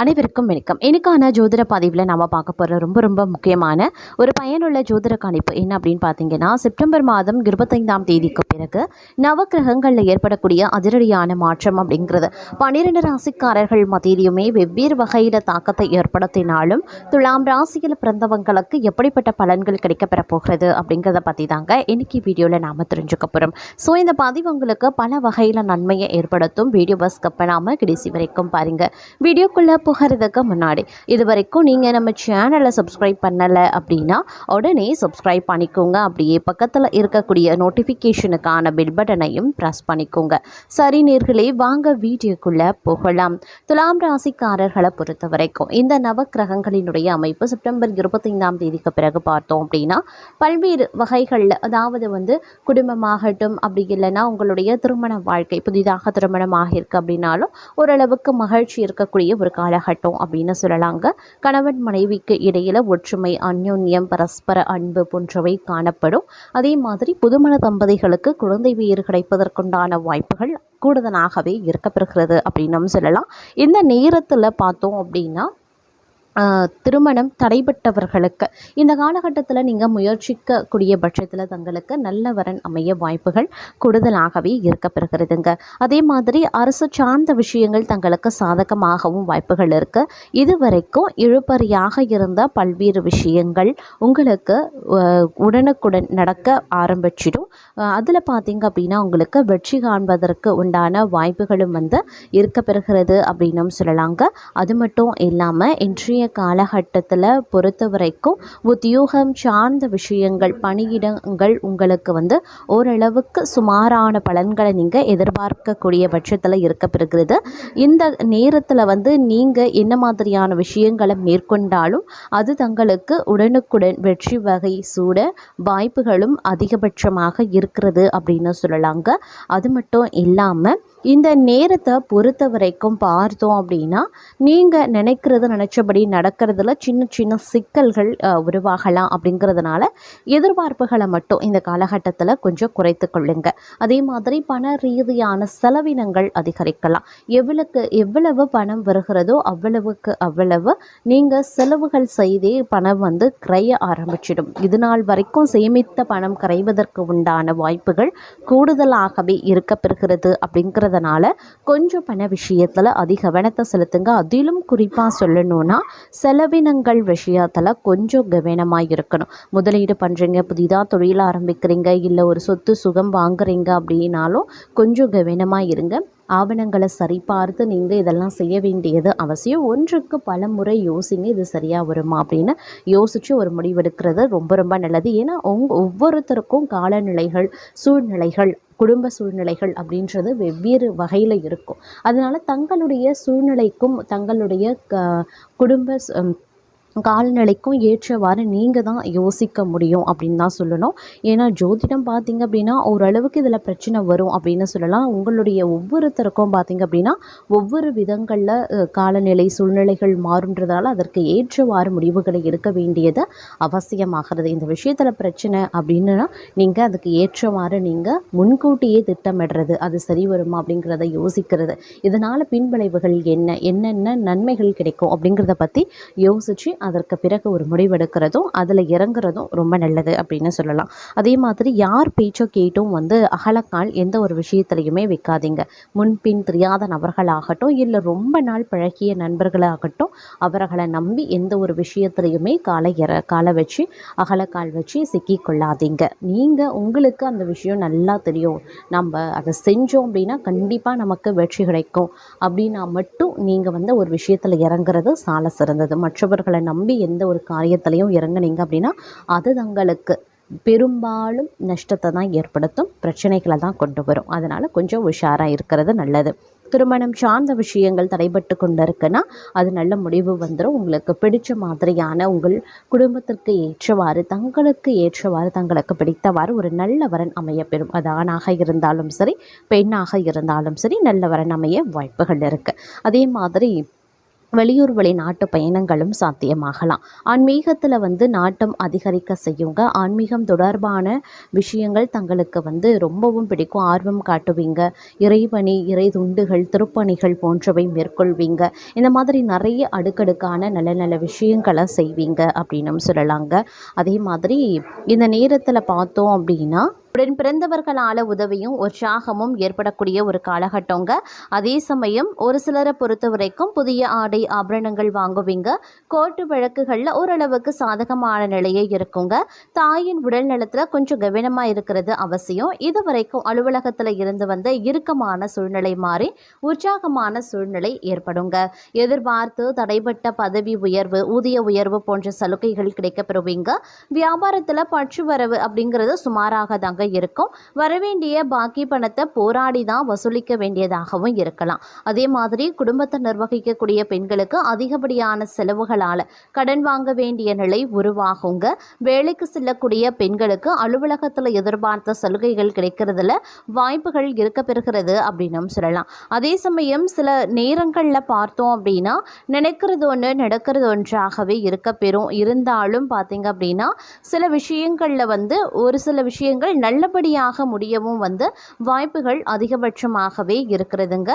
அனைவருக்கும் வணக்கம். எனக்கான ஜோதிட பதிவில் நாம் பார்க்க போகிற ரொம்ப ரொம்ப முக்கியமான ஒரு பயனுள்ள ஜோதிட கணிப்பு என்ன அப்படின்னு பார்த்தீங்கன்னா செப்டம்பர் மாதம் இருபத்தைந்தாம் தேதிக்கு பிறகு நவக்கிரகங்களில் ஏற்படக்கூடிய அதிரடியான மாற்றம் அப்படிங்கிறது. பன்னிரெண்டு ராசிக்காரர்கள் மத்தியிலுமே வெவ்வேறு வகையில் தாக்கத்தை ஏற்படுத்தினாலும் துலாம் ராசியில் பிறந்தவங்களுக்கு எப்படிப்பட்ட பலன்கள் கிடைக்கப்பெற போகிறது அப்படிங்கிறத பற்றி தாங்க இன்னைக்கு வீடியோவில் நாம் தெரிஞ்சுக்க போகிறோம் ஸோ இந்த பதிவு உங்களுக்கு பல வகையில் நன்மையை ஏற்படுத்தும். வீடியோ பஸ் பண்ணாமல் கடைசி வரைக்கும் பாருங்கள் வீடியோக்குள்ளே புகறதுக்கு முன்னாடி. இது வரைக்கும் நீங்கள் நம்ம சேனலை சப்ஸ்கிரைப் பண்ணலை அப்படின்னா உடனே சப்ஸ்கிரைப் பண்ணிக்கோங்க. அப்படியே பக்கத்தில் இருக்கக்கூடிய நோட்டிஃபிகேஷனுக்கான பில் பட்டனையும் ப்ரெஸ் பண்ணிக்கோங்க. சரி நேர்களே வாங்க வீடியோக்குள்ளே போகலாம். துலாம் ராசிக்காரர்களை பொறுத்த வரைக்கும் இந்த நவக்கிரகங்களினுடைய அமைப்பு செப்டம்பர் இருபத்தைந்தாம் தேதிக்கு பிறகு பார்த்தோம் அப்படின்னா பல்வேறு வகைகளில் அதாவது வந்து குடும்பமாகட்டும் அப்படி இல்லைன்னா உங்களுடைய திருமண வாழ்க்கை புதிதாக திருமணம் ஆகியிருக்கு அப்படின்னாலும் ஓரளவுக்கு மகிழ்ச்சி இருக்கக்கூடிய ஒரு விலகட்டும் அப்படின்னு சொல்லலாங்க. கணவன் மனைவிக்கு இடையில ஒற்றுமை அந்யோன்யம் பரஸ்பர அன்பு போன்றவை காணப்படும். அதே மாதிரி புதுமண தம்பதிகளுக்கு குழந்தை உயிர் கிடைப்பதற்குண்டான வாய்ப்புகள் கூடுதலாகவே இருக்கப்பெறுகிறது அப்படின்னும் சொல்லலாம். இந்த நேரத்தில் பார்த்தோம் அப்படின்னா திருமணம் தடைபட்டவர்களுக்கு. இந்த காலகட்டத்தில் நீங்கள் முயற்சிக்கக்கூடிய பட்சத்தில் தங்களுக்கு நல்ல வரன் அமைய வாய்ப்புகள் கூடுதலாகவே இருக்கப்பெறுகிறதுங்க அதே மாதிரி அரசு சார்ந்த விஷயங்கள் தங்களுக்கு சாதகமாகவும் வாய்ப்புகள் இருக்குது இதுவரைக்கும் இழுபறியாக இருந்த பல்வேறு விஷயங்கள் உங்களுக்கு உடனுக்குடன் நடக்க ஆரம்பிச்சிடும். அதில் பார்த்தீங்க அப்படின்னா உங்களுக்கு வெற்றி காண்பதற்கு உண்டான வாய்ப்புகளும் வந்து இருக்க பெறுகிறது அப்படின்னும் சொல்லலாங்க. அது மட்டும் இல்லாமல் இன்றைய காலகட்டத்தில் பொறுத்த வரைக்கும் உத்தியோகம் சார்ந்த விஷயங்கள் பணியிடங்கள் உங்களுக்கு வந்து ஓரளவுக்கு சுமாரான பலன்களை நீங்கள் எதிர்பார்க்கக்கூடிய பட்சத்தில் இருக்க பெறுகிறது. இந்த நேரத்தில் வந்து நீங்கள் என்ன மாதிரியான விஷயங்களை மேற்கொண்டாலும் அது தங்களுக்கு உடனுக்குடன் வெற்றி வகை சூட வாய்ப்புகளும் அதிகபட்சமாக இருக்கிறது அப்படின்னு சொல்லலாங்க. அது மட்டும் இல்லாமல் இந்த நேரத்தை பொறுத்த வரைக்கும் பார்த்தோம் அப்படின்னா நீங்கள் நினைக்கிறது நினச்சபடி நடக்கிறதுல சின்ன சின்ன சிக்கல்கள் உருவாகலாம் அப்படிங்கிறதுனால எதிர்பார்ப்புகளை மட்டும் இந்த காலகட்டத்தில் கொஞ்சம் குறைத்து கொள்ளுங்க. அதே மாதிரி பண ரீதியான செலவினங்கள் அதிகரிக்கலாம். எவ்வளவுக்கு எவ்வளவு பணம் வருகிறதோ அவ்வளவுக்கு அவ்வளவு நீங்கள் செலவுகள் செய்தே பணம் வந்து கரைய ஆரம்பிச்சிடும். இது நாள் வரைக்கும் சேமித்த பணம் கரைவதற்கு உண்டான வாய்ப்புகள் கூடுதலாகவே இருக்கப்பெறுகிறது அப்படிங்கிறத அதனால் கொஞ்சம் பண விஷயத்தில் அதிக கவனத்தை செலுத்துங்க. அதிலும் குறிப்பாக சொல்லணும்னா செலவினங்கள் விஷயத்தில் கொஞ்சம் கவனமாக இருக்கணும். முதலீடு பண்ணுறீங்க புதிதாக தொழில் ஆரம்பிக்கிறீங்க இல்லை ஒரு சொத்து சுகம் வாங்குறீங்க அப்படின்னாலும் கொஞ்சம் கவனமாக இருங்க. ஆவணங்களை சரிபார்த்து நீங்கள் இதெல்லாம் செய்ய வேண்டியது அவசியம். ஒன்றுக்கு பல முறை யோசிங்க இது சரியாக வருமா அப்படின்னு யோசித்து ஒரு முடிவெடுக்கிறது ரொம்ப ரொம்ப நல்லது. ஏன்னா உங் ஒவ்வொருத்தருக்கும் காலநிலைகள் சூழ்நிலைகள் குடும்ப சூழ்நிலைகள் அப்படின்றது வெவ்வேறு வகையில் இருக்கும். அதனால் தங்களுடைய சூழ்நிலைக்கும் தங்களுடைய க குடும்ப காலநிலைக்கும் ஏற்றவாறு நீங்கள் தான் யோசிக்க முடியும் அப்படின்னு தான் சொல்லணும். ஏன்னா ஜோதிடம் பார்த்தீங்க அப்படின்னா ஓரளவுக்கு இதில் பிரச்சனை வரும் அப்படின்னு சொல்லலாம். உங்களுடைய ஒவ்வொருத்தருக்கும் பார்த்தீங்க அப்படின்னா ஒவ்வொரு விதங்களில் காலநிலை சூழ்நிலைகள் மாறுன்றதால அதற்கு ஏற்றவாறு முடிவுகளை எடுக்க வேண்டியது அவசியமாகிறது. இந்த விஷயத்தில் பிரச்சனை அப்படின்னா நீங்கள் அதுக்கு ஏற்றவாறு நீங்கள் முன்கூட்டியே திட்டமிடுறது அது சரி வருமா அப்படிங்கிறத யோசிக்கிறது. இதனால் பின்விளைவுகள் என்ன என்னென்ன நன்மைகள் கிடைக்கும் அப்படிங்கிறத பற்றி யோசித்து அதற்கு பிறகு ஒரு முடிவெடுக்கிறதும் அதில் இறங்குறதும் ரொம்ப நல்லது அப்படின்னு சொல்லலாம். அதே மாதிரி யார் பேச்சோ கேட்டும் வந்து அகலக்கால் எந்த ஒரு விஷயத்துலையுமே வைக்காதீங்க. முன்பின் தெரியாத நபர்களாகட்டும் இல்லை ரொம்ப நாள் பழகிய நண்பர்களாகட்டும் அவர்களை நம்பி எந்த ஒரு விஷயத்துலையுமே காலை இற காலை வச்சு அகலக்கால் வச்சு சிக்கி கொள்ளாதீங்க. நீங்கள் உங்களுக்கு அந்த விஷயம் நல்லா தெரியும். நம்ம அதை செஞ்சோம் அப்படின்னா கண்டிப்பாக நமக்கு வெற்றி கிடைக்கும். அப்படின்னா மட்டும் நீங்கள் வந்து ஒரு விஷயத்தில் இறங்குறது சால சிறந்தது. மற்றவர்களை நம்பி நம்பி எந்த ஒரு காரியத்திலையும் இறங்குனீங்க அப்படின்னா அது தங்களுக்கு பெரும்பாலும் நஷ்டத்தை தான் ஏற்படுத்தும் பிரச்சனைகளை தான் கொண்டு வரும். அதனால் கொஞ்சம் உஷாராக இருக்கிறது நல்லது. திருமணம் சார்ந்த விஷயங்கள் தடைபட்டு கொண்டு இருக்குன்னா அது நல்ல முடிவு வந்துடும் உங்களுக்கு பிடிச்ச மாதிரியான உங்கள் குடும்பத்திற்கு ஏற்றவாறு தங்களுக்கு ஏற்றவாறு தங்களுக்கு பிடித்தவாறு ஒரு நல்ல வரன் அமைய பெறும் அது ஆணாக இருந்தாலும் சரி பெண்ணாக இருந்தாலும் சரி நல்ல வரன் அமைய வாய்ப்புகள் இருக்குது அதே மாதிரி வெளியூர் வெளிநாட்டு பயணங்களும் சாத்தியமாகலாம். ஆன்மீகத்தில் வந்து நாட்டம் அதிகரிக்க செய்யுங்க. ஆன்மீகம் தொடர்பான விஷயங்கள் தங்களுக்கு வந்து ரொம்பவும் பிடிக்கும். ஆர்வம் காட்டுவீங்க. இறைவணி இறை துண்டுகள் திருப்பணிகள் போன்றவை மேற்கொள்வீங்க. இந்த மாதிரி நிறைய அடுக்கடுக்கான நல்ல நல்ல விஷயங்களை செய்வீங்க அப்படின்னும் சொல்லலாங்க. அதே மாதிரி இந்த நேரத்தில் பார்த்தோம் அப்படின்னா உடன் பிறந்தவர்களால் உதவியும் உற்சாகமும் ஏற்படக்கூடிய ஒரு காலகட்டங்க. அதே சமயம் ஒரு சிலரை பொறுத்த வரைக்கும் புதிய ஆடை ஆபரணங்கள் வாங்குவீங்க. கோர்ட்டு வழக்குகளில் ஓரளவுக்கு சாதகமான நிலையே இருக்குங்க. தாயின் உடல் நலத்தில் கொஞ்சம் கவனமாக இருக்கிறது அவசியம். இது வரைக்கும் அலுவலகத்தில் இருந்து வந்த இறுக்கமான சூழ்நிலை மாறி உற்சாகமான சூழ்நிலை ஏற்படுங்க. எதிர்பார்த்து தடைபட்ட பதவி உயர்வு ஊதிய உயர்வு போன்ற சலுகைகள் கிடைக்கப்பெறுவீங்க. வியாபாரத்தில் பற்று வரவு அப்படிங்கிறது சுமாராக தாங்க இருக்கும். வரவேண்டிய பாக்கி பணத்தை போராடி தான் வசூலிக்க வேண்டியதாகவும் இருக்கலாம். அதே மாதிரி குடும்பத்தை நிர்வகிக்கக்கூடிய பெண்களுக்கு அதிகப்படியான செலவுகளால் கடன் வாங்க வேண்டிய நிலை உருவாகுங்க. வேலைக்கு செல்லக்கூடிய பெண்களுக்கு அலுவலகத்தில் எதிர்பார்த்த சலுகைகள் கிடைக்கிறதுல வாய்ப்புகள் இருக்க பெறுகிறது அப்படின்னும் சொல்லலாம். அதே சமயம் சில நேரங்களில் பார்த்தோம் அப்படின்னா நினைக்கிறது ஒன்று நடக்கிறது ஒன்றாகவே இருக்க பெறும். இருந்தாலும் பார்த்தீங்க அப்படின்னா சில விஷயங்களில் வந்து ஒரு சில விஷயங்கள் நல்ல நல்லபடியாக முடியவும் வந்து வாய்ப்புகள் அதிகபட்சமாகவே இருக்கிறதுங்க.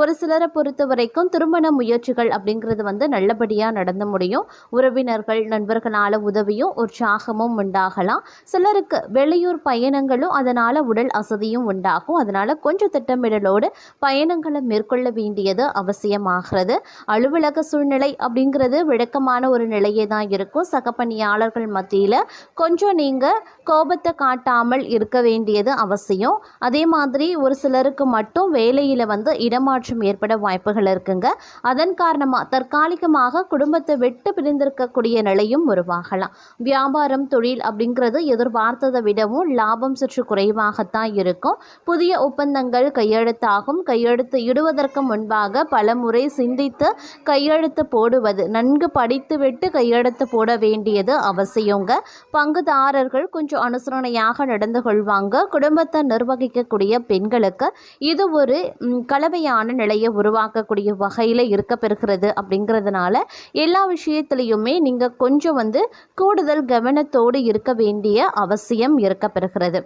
ஒரு சிலரை பொறுத்த வரைக்கும் திருமண முயற்சிகள் அப்படிங்கிறது வந்து நல்லபடியாக நடந்து முடியும். உறவினர்கள் நண்பர்களால் உதவியும் உற்சாகமும் உண்டாகலாம். சிலருக்கு வெளியூர் பயணங்களும் அதனால் உடல் அசதியும் உண்டாகும். அதனால் கொஞ்சம் திட்டமிடலோடு பயணங்களை மேற்கொள்ள வேண்டியது அவசியமாகிறது. அலுவலக சூழ்நிலை அப்படிங்கிறது விளக்கமான ஒரு நிலையே தான் இருக்கும். சக பணியாளர்கள் மத்தியில் கொஞ்சம் நீங்கள் கோபத்தை காட்டாமல் இருக்க வேண்டியது அவசியம். அதே மாதிரி ஒரு சிலருக்கு மட்டும் வேலையில் வந்து இடமாற்றம் ஏற்பட வாய்ப்புகள் இருக்குங்க. அதன் காரணமாக தற்காலிகமாக குடும்பத்தை விட்டு பிரிந்திருக்கக்கூடிய நிலையும் உருவாகலாம். வியாபாரம் தொழில் அப்படிங்கிறது எதிர்பார்த்ததை விடவும் லாபம் சற்று குறைவாகத்தான் இருக்கும். புதிய ஒப்பந்தங்கள் கையெழுத்தாகும். கையெழுத்து இடுவதற்கு முன்பாக பல முறை சிந்தித்து கையெழுத்து போடுவது நன்கு படித்துவிட்டு கையெழுத்து போட வேண்டியது அவசியங்க. பங்குதாரர்கள் கொஞ்சம் அனுசரணையாக நடந்து கொள்வாங்க குடும்பத்தை நிர்வகிக்கக்கூடிய பெண்களுக்கு இது ஒரு கலவையான நிலையை உருவாக்கக்கூடிய வகையில் இருக்க பெறுகிறது அப்படிங்கிறதுனால எல்லா விஷயத்துலையுமே நீங்கள் கொஞ்சம் வந்து கூடுதல் கவனத்தோடு இருக்க வேண்டிய அவசியம் இருக்க பெறுகிறது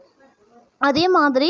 அதே மாதிரி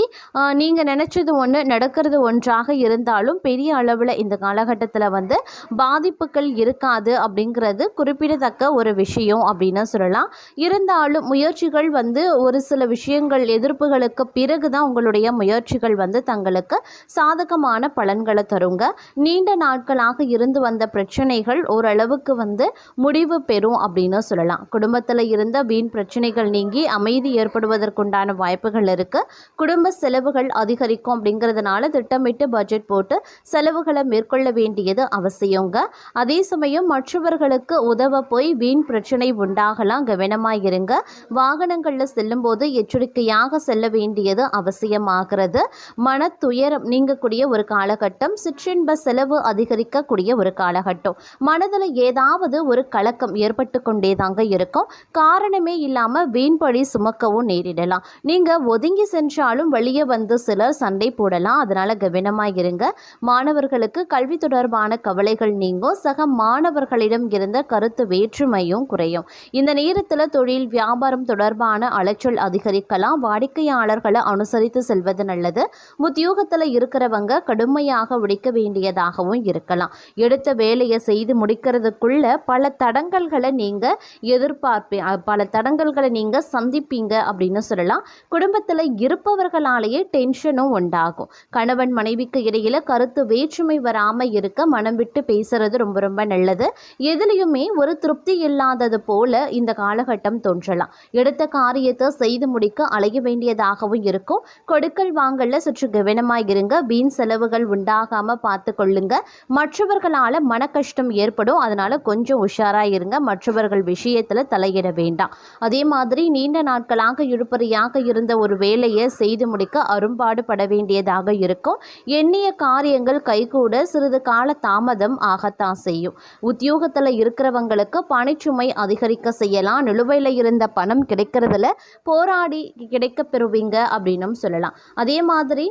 நீங்கள் நினச்சது ஒன்று நடக்கிறது ஒன்றாக இருந்தாலும் பெரிய அளவில் இந்த காலகட்டத்தில் வந்து பாதிப்புகள் இருக்காது அப்படிங்கிறது குறிப்பிடத்தக்க ஒரு விஷயம் அப்படின்னு சொல்லலாம். இருந்தாலும் முயற்சிகள் வந்து ஒரு சில விஷயங்கள் எதிர்ப்புகளுக்கு பிறகு தான் உங்களுடைய முயற்சிகள் வந்து தங்களுக்கு சாதகமான பலன்களை தருங்க. நீண்ட நாட்களாக இருந்து வந்த பிரச்சனைகள் ஓரளவுக்கு வந்து முடிவு பெறும் அப்படின்னு சொல்லலாம். குடும்பத்தில் இருந்த வீண் பிரச்சனைகள் நீங்கி அமைதி ஏற்படுவதற்குண்டான வாய்ப்புகள் இருக்குது குடும்ப செலவுகள் அதிகரிக்கும் அப்படிங்கிறதுனால திட்டமிட்டு பட்ஜெட் போட்டு செலவுகளை மேற்கொள்ள வேண்டியது அவசியங்க. அதே சமயம் மற்றவர்களுக்கு உதவ போய் வீண் பிரச்சனை உண்டாகலாம் கவனமாக இருங்க. வாகனங்களில் செல்லும்போது எச்சரிக்கையாக செல்ல வேண்டியது அவசியமாகிறது. மன துயரம் நீங்கக்கூடிய ஒரு காலகட்டம் சிற்றின்ப செலவு அதிகரிக்கக்கூடிய ஒரு காலகட்டம். மனதில் ஏதாவது ஒரு கலக்கம் ஏற்பட்டு கொண்டே தாங்க இருக்கும். காரணமே இல்லாமல் வீண்பழி சுமக்கவும் நேரிடலாம். நீங்கள் ஒதுங்கி சென்றாலும் வெளியே வந்து சிலர் சண்டை போடலாம். அதனால் கவனமாக இருங்க. மாணவர்களுக்கு கல்வி தொடர்பான கவலைகள் நீங்கும். சக மாணவர்களிடம் இருந்த கருத்து வேற்றுமையும் குறையும். இந்த நேரத்தில் தொழில் வியாபாரம் தொடர்பான அலைச்சல் அதிகரிக்கலாம். வாடிக்கையாளர்களை அனுசரித்து செல்வது நல்லது. உத்தியோகத்தில் இருக்கிறவங்க கடுமையாக உழைக்க வேண்டியதாகவும் இருக்கலாம். எடுத்த வேலையை செய்து முடிக்கிறதுக்குள்ள பல தடங்கல்களை நீங்கள் எதிர்பார்ப்பீங்க பல தடங்கல்களை நீங்கள் சந்திப்பீங்க அப்படின்னு சொல்லலாம். குடும்பத்தில் இருப்பவர்களாலேயே டென்ஷனும் உண்டாகும். கணவன் மனைவிக்கு இடையில் கருத்து வேற்றுமை வராமல் இருக்க மனம் விட்டு பேசுறது ரொம்ப ரொம்ப நல்லது. எதுலேயுமே ஒரு திருப்தி இல்லாதது போல இந்த காலகட்டம் தோன்றலாம். எடுத்த காரியத்தை செய்து முடிக்க அலைய வேண்டியதாகவும் இருக்கும். கொடுக்கல் வாங்கல சற்று கவனமாக இருங்க வீண் செலவுகள் உண்டாகாம பார்த்து கொள்ளுங்க மற்றவர்களால் மன கஷ்டம் ஏற்படும். அதனால கொஞ்சம் உஷாராக இருங்க மற்றவர்கள் விஷயத்தில் தலையிட வேண்டாம். அதே மாதிரி நீண்ட நாட்களாக இழுப்பறியாக இருந்த ஒரு வேலை வேலையை செய்து முடிக்க அரும்பாடு பட வேண்டியதாக இருக்கும். எண்ணிய காரியங்கள் கைகூட சிறிது கால தாமதம் ஆகத்தான் செய்யும். உத்தியோகத்தில் இருக்கிறவங்களுக்கு பணிச்சுமை அதிகரிக்க செய்யலாம். நிலுவையில் இருந்த பணம் கிடைக்கிறதுல போராடி கிடைக்க பெறுவீங்க அப்படின்னும் சொல்லலாம். அதே மாதிரி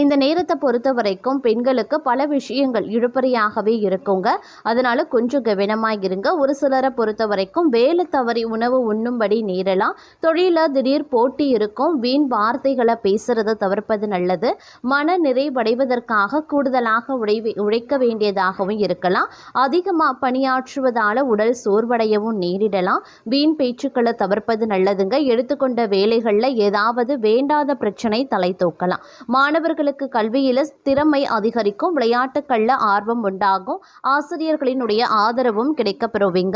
இந்த நேரத்தை பொறுத்த வரைக்கும் பெண்களுக்கு பல விஷயங்கள் இழுப்பறையாகவே இருக்குங்க. அதனால கொஞ்சம் கவனமாக இருங்க. ஒரு சிலரை பொறுத்த வரைக்கும் வேலை தவறி உணவு உண்ணும்படி நேரலாம். தொழிலில் திடீர் போட்டி இருக்கும். வீண் வார்த்தைகளை பேசுறதை தவிர்ப்பது நல்லது. மன நிறைவடைவதற்காக கூடுதலாக உழைவி உழைக்க வேண்டியதாகவும் இருக்கலாம். அதிகமாக பணியாற்றுவதால் உடல் சோர்வடையவும் நேரிடலாம். வீண் பேச்சுக்களை தவிர்ப்பது நல்லதுங்க. எடுத்துக்கொண்ட வேலைகளில் ஏதாவது வேண்டாத பிரச்சனை தலை தூக்கலாம். மாணவர்களுக்கு கல்வியில் திறமை அதிகரிக்கும் விளையாட்டுக்கள்ல ஆர்வம் உண்டாகும். ஆசிரியர்களினுடைய ஆதரவும் கிடைக்கப்பெறுவீங்க